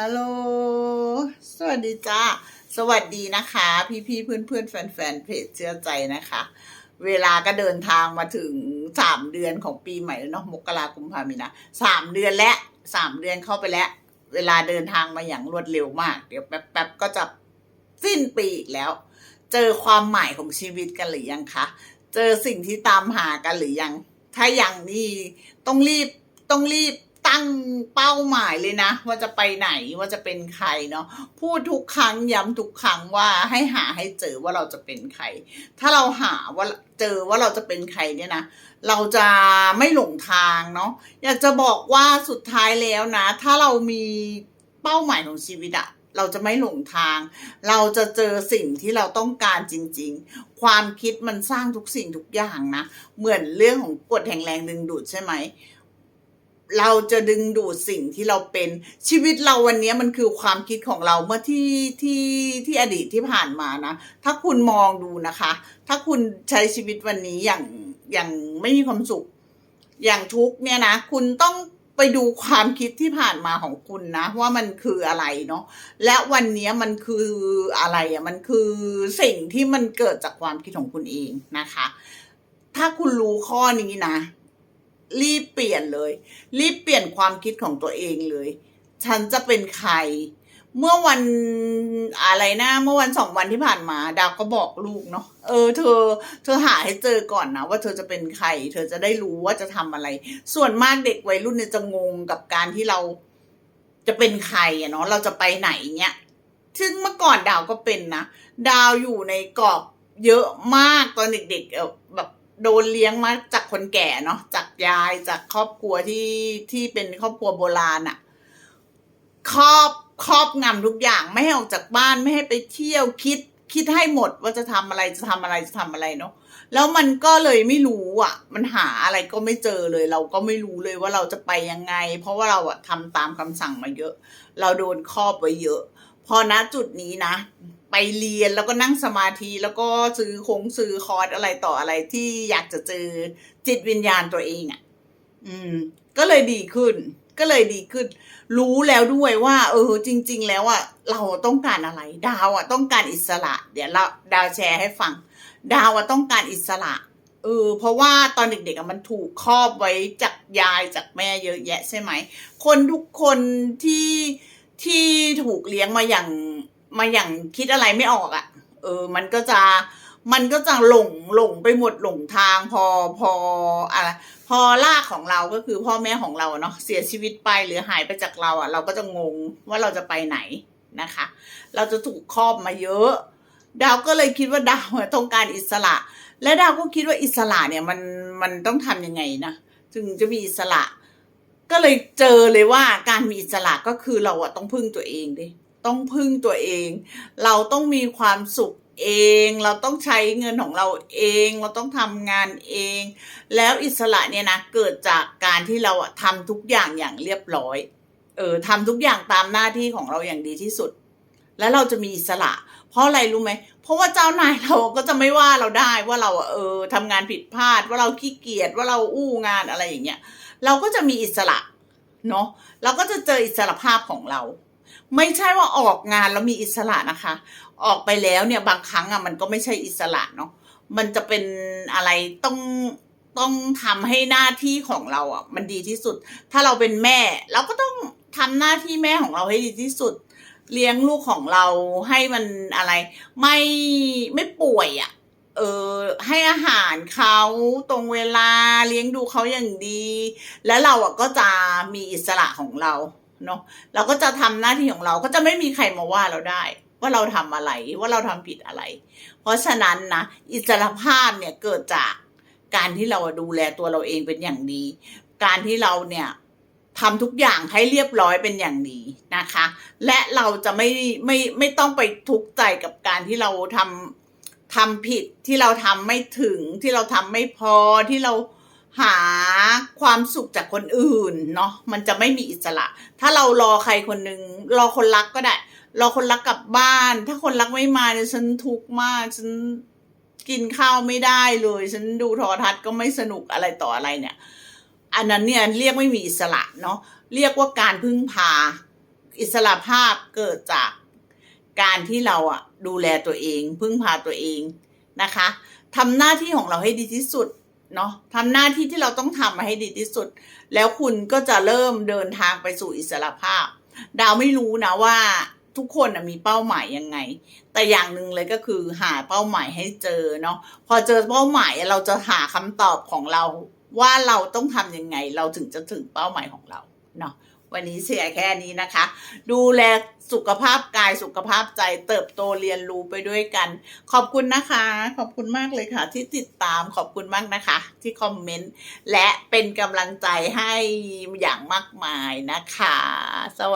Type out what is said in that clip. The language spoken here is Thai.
ฮัลโหล สวัสดีจ้า สวัสดีนะคะ พี่พี่เพื่อนเพื่อนแฟนแฟนเพจเชื่อใจนะคะ เวลาก็เดินทางมาถึงสามเดือนของปีใหม่แล้วเนาะ มกราคมกุมภามีนาสามเดือนและสามเดือนเข้าไปแล้ว เวลาเดินทางมาอย่างรวดเร็วมาก เดี๋ยวแป๊บๆก็จะสิ้นปีอีกแล้ว เจอความหมายของชีวิตกันหรือยังคะ เจอสิ่งที่ตามหากันหรือยัง ถ้ายังนี่ต้องรีบต้องรีบ ตั้งเป้าหมายเลยนะ ว่าจะไปไหนว่าจะเป็นใครเนาะพูดทุกครั้งย้ำทุกครั้งว่าให้หาให้เจอว่าเราจะเป็นใคร ถ้าเราหาว่าเจอว่าเราจะเป็นใครเนี่ยนะเราจะไม่หลงทางเนาะอยากจะบอกว่าสุดท้ายแล้วนะ ถ้าเรามีเป้าหมายของชีวิตอะเราจะไม่หลงทาง เราจะเจอสิ่งที่เราต้องการจริง ๆ ความคิดมันสร้างทุกสิ่งทุกอย่างนะ เหมือนเรื่องของกฎแห่งแรงดึงดูดใช่ไหม เราจะดึงดูดสิ่งที่เราเป็นชีวิตเราวันนี้มันคือความคิดของเราเมื่อที่ที่ที่อดีตที่ผ่านมานะ ถ้าคุณมองดูนะคะ ถ้าคุณใช้ชีวิตวันนี้อย่างอย่างไม่มีความสุข อย่างทุกเนี่ยนะ คุณต้องไปดูความคิดที่ผ่านมาของคุณนะ ว่ามันคืออะไรเนาะและวันนี้มันคืออะไรอะมันคือสิ่งที่มันเกิดจากความคิดของคุณเองนะคะ ถ้าคุณรู้ข้อนี้นะ รีบเปลี่ยนเลย รีบเปลี่ยนความคิดของตัวเองเลย ฉันจะเป็นใคร เมื่อวันอะไรนะเมื่อวันสองวันที่ผ่านมา ดาวก็บอกลูกเนาะเออเธอ เธอหาให้เจอก่อนนะว่าเธอจะเป็นใคร เธอจะได้รู้ว่าจะทำอะไร ส่วนมากเด็กวัยรุ่นเนี่ยจะงงกับการที่เราจะเป็นใครอะเนาะเราจะไปไหนเนี้ยซึ่งเมื่อก่อนดาวก็เป็นนะ ดาวอยู่ในกรอบเยอะมากตอนเด็กๆแบบ โดนเลี้ยงมาจากคนแก่เนาะจากยายจากครอบครัวที่ที่เป็นครอบครัวโบราณอะครอบครอบงำทุกอย่างไม่ให้ออกจากบ้านไม่ให้ไปเที่ยวคิดคิดให้หมดว่าจะทำอะไรจะทำอะไรจะทำอะไรเนาะแล้วมันก็เลยไม่รู้อะ มันหาอะไรก็ไม่เจอเลย เราก็ไม่รู้เลยว่าเราจะไปยังไง เพราะว่าเราอะทำตามคำสั่งมาเยอะ เราโดนครอบไว้เยอะ พอณจุดนี้นะ ไปเรียนแล้วก็นั่งสมาธิแล้วก็ซื้อคงซื้อคอร์สอะไรต่ออะไรที่อยากจะเจอจิตวิญญาณตัวเองอะ อืม ก็เลยดีขึ้น ก็เลยดีขึ้น รู้แล้วด้วยว่า เออ จริง ๆ แล้วอะ เราต้องการอะไร ดาวอะ ต้องการอิสระ เดี๋ยวเราดาวแชร์ให้ฟัง ดาวอะต้องการอิสระเออเพราะว่าตอนเด็กๆมันถูกครอบไว้จากยายจากแม่เยอะแยะใช่ไหม คนทุกคนที่ที่ถูกเลี้ยงมาอย่าง มาอย่างคิดอะไรไม่ออกอะ่ะ เออ มันก็จะมันก็จะหลงหลงไปหมดหลงทางพอพออะไรพอลากของเราก็คือพ่อแม่ของเราเนาะเสียชีวิตไปหรือหายไปจากเราอะ่ะ เราก็จะงงว่าเราจะไปไหนนะคะ เราจะถูกครอบมาเยอะ ดาวก็เลยคิดว่าดาวอะต้องการอิสระ และดาวก็คิดว่าอิสระเนี่ยมันมันต้องทำยังไงนะถึงจะมีอิสระ ก็เลยเจอเลยว่าการมีอิสระก็คือเราอะต้องพึ่งตัวเองดิ ต้องพึ่งตัวเอง เราต้องมีความสุขเอง เราต้องใช้เงินของเราเอง เราต้องทำงานเอง แล้วอิสระเนี่ยนะเกิดจากการที่เราทำทุกอย่างอย่างเรียบร้อย เออทำทุกอย่างตามหน้าที่ของเราอย่างดีที่สุด แล้วเราจะมีอิสระ เพราะอะไรรู้ไหมเพราะว่าเจ้านายเราก็จะไม่ว่าเราได้ว่าเราเออทำงานผิดพลาดว่าเราขี้เกียจว่าเราอู้งานอะไรอย่างเงี้ย เราก็จะมีอิสระเนาะเราก็จะเจออิสระภาพของเรา ไม่ใช่ว่าออกงานแล้วมีอิสระนะคะ ออกไปแล้วเนี่ยบางครั้งอะมันก็ไม่ใช่อิสระเนาะมันจะเป็นอะไรต้องต้องทำให้หน้าที่ของเราอะ มันดีที่สุด ถ้าเราเป็นแม่ เราก็ต้องทำหน้าที่แม่ของเราให้ดีที่สุด เลี้ยงลูกของเราให้มันอะไร ไม่ไม่ป่วยอะ เออให้อาหารเขาตรงเวลาเลี้ยงดูเขาอย่างดี แล้วเราอะก็จะมีอิสระของเรา เนาะเราก็จะทำหน้าที่ของเราก็จะไม่มีใครมาว่าเราได้ ว่าเราทำอะไรว่าเราทำผิดอะไร เพราะฉะนั้นนะอิสรภาพเนี่ยเกิดจากการที่เราดูแลตัวเราเองเป็นอย่างดี การที่เราเนี่ยทำทุกอย่างให้เรียบร้อยเป็นอย่างดีนะคะ และเราจะไม่ไม่ไม่ต้องไปทุกข์ใจกับการที่เราทำทำผิดที่เราทำไม่ถึงที่เราทำไม่พอที่เรา หาความสุขจากคนอื่นเนาะมันจะไม่มีอิสระ ถ้าเรารอใครคนหนึ่งรอคนรักก็ได้ รอคนรักกลับบ้าน ถ้าคนรักไม่มาเนี่ยฉันทุกข์มากฉันกินข้าวไม่ได้เลย ฉันดูโทรทัศน์ก็ไม่สนุกอะไรต่ออะไรเนี่ย อันนั้นเนี่ยเรียกไม่มีอิสระเนาะเรียกว่าการพึ่งพา อิสระภาพเกิดจากการที่เราอะดูแลตัวเอง พึ่งพาตัวเองนะคะทำหน้าที่ของเราให้ดีที่สุด เนาะทำหน้าที่ที่เราต้องทำมาให้ดีที่สุด แล้วคุณก็จะเริ่มเดินทางไปสู่อิสระภาพ ดาวไม่รู้นะว่าทุกคนมีเป้าหมายยังไง แต่อย่างหนึ่งเลยก็คือหาเป้าหมายให้เจอเนาะพอเจอเป้าหมายเราจะหาคำตอบของเรา ว่าเราต้องทำยังไง เราถึงจะถึงเป้าหมายของเราเนาะ วันนี้เสียแค่นี้นะคะ ดูแลสุขภาพกายสุขภาพใจเติบโตเรียนรู้ไปด้วยกัน ขอบคุณนะคะ ขอบคุณมากเลยค่ะ ที่ติดตามขอบคุณมากนะคะ ที่คอมเมนต์และเป็นกำลังใจให้อย่างมากมายนะคะ สวัส